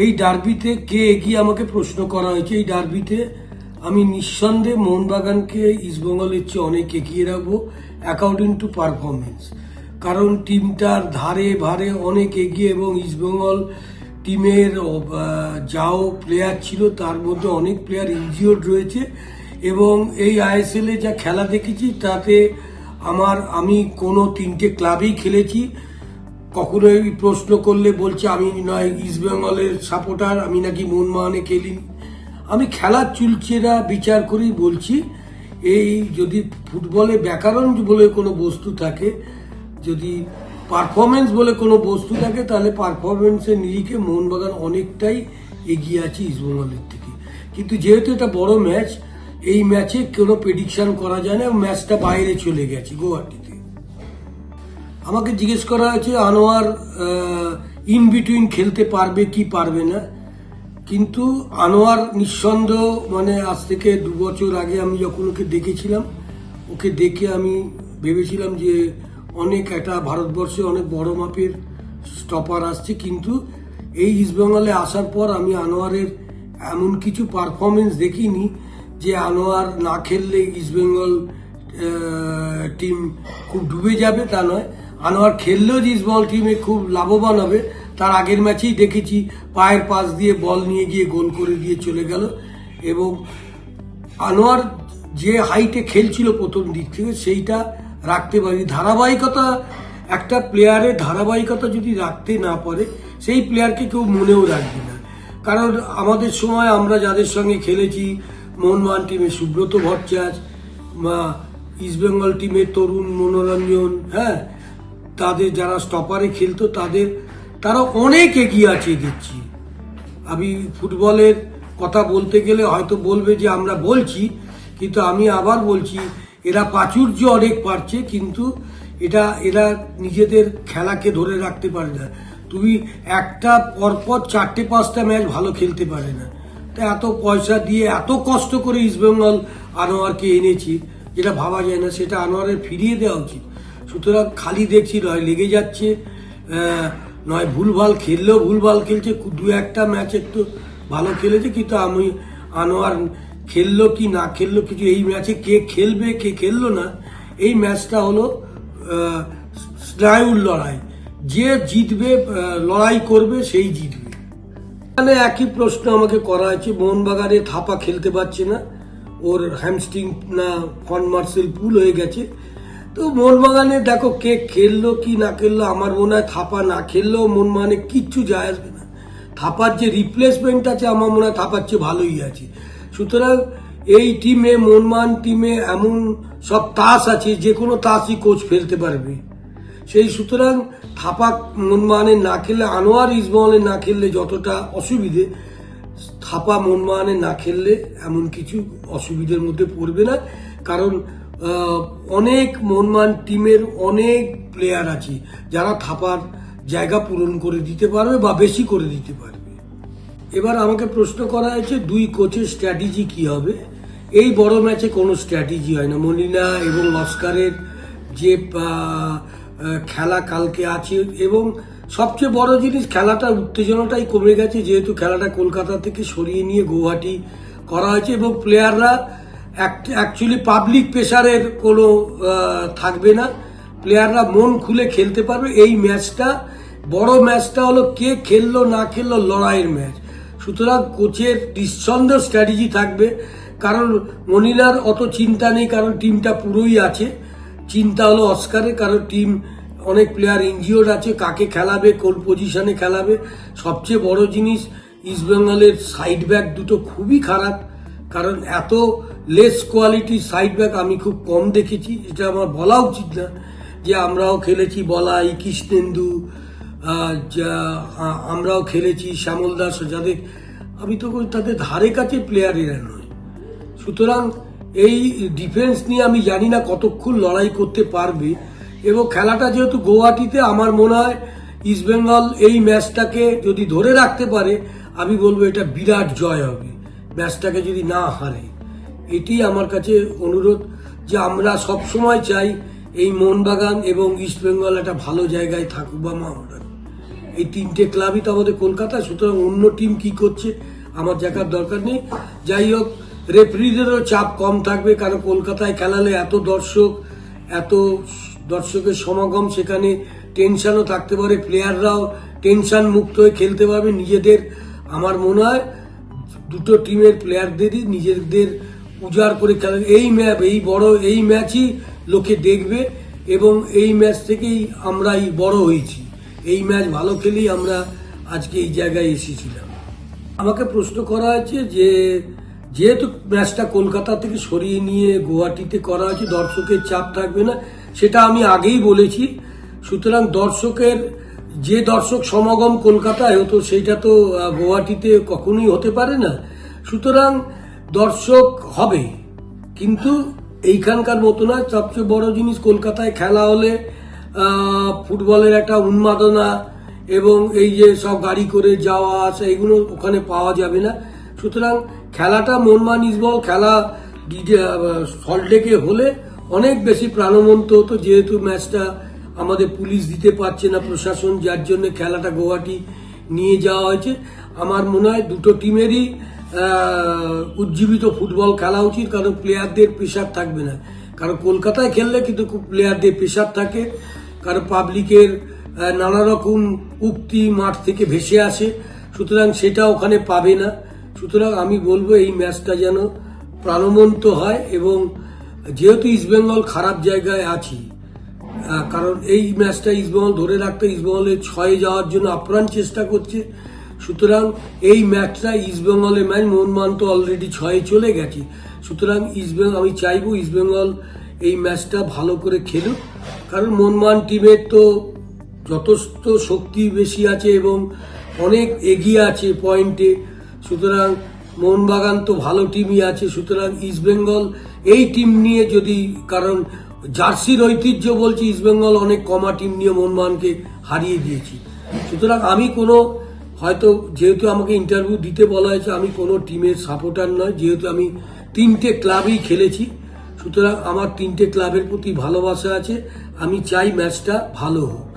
এই ডার্বিতে কে এগিয়ে আমাকে প্রশ্ন করা হয়েছে? এই ডার্বিতে আমি নিঃসন্দেহে মোহনবাগানকে ইস্টবেঙ্গলের চেয়ে অনেক এগিয়ে রাখব অ্যাকর্ডিং টু পারফরমেন্স কারণ টিমটার ধারে ভারে অনেক এগিয়ে এবং ইস্টবেঙ্গল টিমের যাও প্লেয়ার ছিল, তার মধ্যে অনেক প্লেয়ার ইনজিওর্ড রয়েছে এবং এই আইএসএল যা খেলা দেখেছি, তাতে আমার, আমি কোনো তিনটে ক্লাবেই খেলেছি। কখনোই প্রশ্ন করলে বলছে, আমি নয় ইস্টবেঙ্গলের সাপোর্টার আমি নাকি মোহনবাগানে খেলি। আমি খেলার চুলচেরা বিচার করেই বলছি, এই যদি ফুটবলে ব্যাকরণ বলে কোনো বস্তু থাকে, যদি পারফরমেন্স বলে কোনো বস্তু থাকে, তাহলে পারফরমেন্সের নিরিখে মোহনবাগান অনেকটাই এগিয়ে আছে ইস্টবেঙ্গলের থেকে। কিন্তু যেহেতু এটা বড় ম্যাচ এই ম্যাচে কোনো প্রেডিকশান করা যায় না ম্যাচটা বাইরে চলে গেছে, গুয়াহাটিতে। আমাকে জিজ্ঞেস করা হয়েছে, আনোয়ার ইন বিটুইন খেলতে পারবে কি পারবে না। কিন্তু আনোয়ার নিঃসন্দেহ মানে আজ থেকে দু বছর আগে আমি যখন ওকে দেখেছিলাম, ওকে দেখে আমি ভেবেছিলাম যে অনেক একটা ভারতবর্ষে অনেক বড় মাপের স্টপার আসছে। কিন্তু এই ইস্টবেঙ্গলে আসার পর আমি আনোয়ারের এমন কিছু পারফরমেন্স দেখিনি যে আনোয়ার না খেললে ইস্টবেঙ্গল টিম খুব ডুবে যাবে, তা নয়। আনোয়ার খেললেও যে ইস্টবেঙ্গল টিমে খুব লাভবান হবে, তার আগের ম্যাচেই দেখেছি, পায়ের পাশ দিয়ে বল নিয়ে গিয়ে গোল করে দিয়ে চলে গেল। এবং আনোয়ার যে হাইটে খেলছিল প্রথম দিক থেকে, সেইটা রাখতে পারি ধারাবাহিকতা, একটা প্লেয়ারের ধারাবাহিকতা যদি রাখতে না পারে, সেই প্লেয়ারকে কেউ মনেও রাখবে না। কারণ আমাদের সময় আমরা যাদের সঙ্গে খেলেছি, মোহনবাগান টিমে সুব্রত ভট্টাচার্য, বা ইস্টবেঙ্গল টিমের তরুণ মনোরঞ্জন হ্যাঁ তাদের যারা স্টপারে খেলতো, তাদের তারা অনেক এগিয়ে আছে দেখছি। আমি ফুটবলের কথা বলতে গেলে হয়তো বলবে যে আমরা বলছি, কিন্তু আমি আবার বলছি, এরা প্রাচুর্য অনেক পারছে, কিন্তু এটা, এরা নিজেদের খেলাকে ধরে রাখতে পারে না। তুমি একটা পরপর চারটে, পাঁচটা ম্যাচ ভালো খেলতে পারে না। তা এত পয়সা দিয়ে এত কষ্ট করে ইস্টবেঙ্গল আনোয়ারকে এনেছি, যেটা ভাবা যায় না, সেটা আনোয়ারের ফিরিয়ে দেওয়া উচিত। সুতরাং খালি দেখছি নয়, লেগে যাচ্ছে নয়, ভুলভাল খেললেও ভুলভাল খেলছে, দু একটা ম্যাচ একটু ভালো খেলেছে, কিন্তু আমি, আনোয়ার খেললো কি না খেললো কিছু, এই ম্যাচে কে খেলবে, কে খেললো না, এই ম্যাচটা হলো স্নায়ুর লড়াই। যে জিতবে লড়াই করবে, সেই জিতবে। এখানে একই প্রশ্ন আমাকে করা হয়েছে, মোহনবাগানে থাপা খেলতে পারছে না, ওর হ্যামস্ট্রিং না কনমার্সেল পুল হয়ে গেছে তো মোহনবাগানে দেখো কে খেললো, কি না খেললো, আমার মনে হয় থাপা না খেললেও মন মানে কিচ্ছু যায় আসবে না। থাপার যে রিপ্লেসমেন্ট আছে, আমার মনে হয় থাপার চেয়ে ভালোই আছে। সুতরাং এই টিমে মনমান টিমে এমন সব তাস আছে, যে কোনো তাসই কোচ ফেলতে পারবে। সেই সুতরাং থাপা মনমানে না খেললে, আনোয়ার ইসমাইলে না খেললে যতটা অসুবিধে, থাপা মনমানে না খেললে এমন কিছু অসুবিধের মধ্যে পড়বে না। কারণ অনেক মনমান টিমের অনেক প্লেয়ার আছে, যারা থাপার জায়গা পূরণ করে দিতে পারবে বা বেশি করে দিতে পারবে। এবার আমাকে প্রশ্ন করা হয়েছে, দুই কোচের স্ট্র্যাটেজি কি হবে? এই বড় ম্যাচে কোনো স্ট্র্যাটেজি হয় না। মলিনা এবং অস্কারের যে খেলা কালকে আছে, এবং সবচেয়ে বড় জিনিস খেলাটার উত্তেজনাটাই কমে গেছে, যেহেতু খেলাটা কলকাতা থেকে সরিয়ে নিয়ে গৌহাটি করা হয়েছে, এবং প্লেয়াররা অ্যাকচুয়ালি পাবলিক প্রেশারের কোনো থাকবে না। প্লেয়াররা মন খুলে খেলতে পারবে। এই ম্যাচটা, বড় ম্যাচটা হলো কে খেললো না খেললো লড়াইয়ের ম্যাচ। সুতরাং কোচের নিঃসন্দেহ স্ট্র্যাটেজি থাকবে। কারণ মনিলার অত চিন্তা নেই, কারণ টিমটা পুরোই আছে। চিন্তা হলো অস্কারে কারণ টিম, অনেক প্লেয়ার ইনজিওর্ড আছে। কাকে খেলাবে, কোন পজিশনে খেলাবে? সবচেয়ে বড় জিনিস ইস্টবেঙ্গলের সাইড ব্যাক দুটো খুবই খারাপ। কারণ এত লেস কোয়ালিটি সাইড ব্যাক আমি খুব কম দেখেছি এটা আমার বলা উচিত না যে আমরাও খেলেছি বলাই, কৃষ্ণেন্দু আমরাও খেলেছি, শ্যামল দাস, যাদের, আমি তো তাদের ধারে কাছে প্লেয়ার এরা নয়। সুতরাং এই ডিফেন্স নিয়ে আমি জানি না কতক্ষণ লড়াই করতে পারবে, এবং খেলাটা যেহেতু গৌহাটিতে আমার মনে হয় ইস্টবেঙ্গল এই ম্যাচটাকে যদি ধরে রাখতে পারে, আমি বলব এটা বিরাট জয় হবে। ম্যাচটাকে যদি না হারে। এটি আমার কাছে অনুরোধ যে আমরা সব সময় চাই এই মোহনবাগান এবং ইস্টবেঙ্গল একটা ভালো জায়গায় থাকুক বা আমরা এই তিনটে ক্লাবই তো আমাদের কলকাতায় সুতরাং অন্য টিম কি করছে আমার দেখার দরকার নেই। যাই হোক রেফারিদেরও চাপ কম থাকবে কারণ কলকাতায় খেলালে এত দর্শক, এত দর্শকের সমাগম সেখানে টেনশনও থাকতে পারে প্লেয়াররাও টেনশন মুক্ত হয়ে খেলতে পারবে নিজেদের। আমার মনে হয় দুটো টিমের প্লেয়ারদেরই নিজেদের উজাড় করে খেলা এই ম্যাপ, এই বড়, এই ম্যাচই লোকে দেখবে এবং এই ম্যাচ থেকেই আমরাই বড় হয়েছি। এই ম্যাচ ভালো খেলেই আমরা আজকে এই জায়গায় এসেছিলাম। আমাকে প্রশ্ন করা হয়েছে যে, যেহেতু ম্যাচটা কলকাতা থেকে সরিয়ে নিয়ে গুয়াহাটিতে করা হয়েছে, দর্শকের চাপ থাকবে না, সেটা আমি আগেই বলেছি। সুতরাং দর্শকের, যে দর্শক সমাগম কলকাতায় হতো, সেইটা তো গুয়াহাটিতে কখনোই হতে পারে না। সুতরাং দর্শক হবে। কিন্তু এইখানকার মতো না সবচেয়ে বড় জিনিস কলকাতায় খেলা হলে ফুটবলের একটা উন্মাদনা এবং এই যে সব গাড়ি করে যাওয়া আসা, এগুলো ওখানে পাওয়া যাবে না। সুতরাং খেলাটা মনমান ইসবল খেলা সল্টলেকে হলে অনেক বেশি প্রাণবন্ত হতো। যেহেতু ম্যাচটা আমাদের পুলিশ দিতে পারছে না প্রশাসন, যার জন্য খেলাটা গুয়াহাটি নিয়ে যাওয়া হয়েছে। আমার মনে হয় দুটো টিমেরই উজ্জীবিত ফুটবল খেলা উচিত, কারণ প্লেয়ারদের প্রেশার থাকবে না। কারণ কলকাতায় খেললে কিন্তু খুব প্লেয়ারদের প্রেশার থাকে, কারণ পাবলিকের নানা রকম উক্তি মাঠ থেকে ভেসে আসে, সুতরাং সেটা ওখানে পাবে না। সুতরাং আমি বলব এই ম্যাচটা যেন প্রাণবন্ত হয় এবং যেহেতু ইস্টবেঙ্গল খারাপ জায়গায় আছি কারণ এই ম্যাচটা ইস্টবেঙ্গল ধরে রাখতে ইস্টবেঙ্গলের ছয়ে যাওয়ার জন্য আপ্রাণ চেষ্টা করছে। সুতরাং এই ম্যাচটা ইস্টবেঙ্গলের ম্যাচ মোহনমান তো অলরেডি ছয়ে চলে গেছে। সুতরাং ইস্টবেঙ্গল আমি চাইব ইস্টবেঙ্গল এই ম্যাচটা ভালো করে খেলুক। কারণ মোহনমান টিমের তো যথেষ্ট শক্তি বেশি আছে এবং অনেক এগিয়ে আছে পয়েন্টে। সুতরাং মোহনবাগান তো ভালো টিমই আছে। সুতরাং ইস্টবেঙ্গল এই টিম নিয়ে যদি কারণ জার্সির ঐতিহ্য বলছি ইস্টবেঙ্গল অনেক কমা টিম নিয়ে মোহনবাগানকে হারিয়ে দিয়েছি। সুতরাং আমি কোনো হয়তো যেহেতু আমাকে ইন্টারভিউ দিতে বলা হয়েছে, আমি কোনো টিমের সাপোর্টার নয়, যেহেতু আমি তিনটে ক্লাবেই খেলেছি, সুতরাং আমার তিনটে ক্লাবের প্রতি ভালোবাসা আছে, আমি চাই ম্যাচটা ভালো হোক।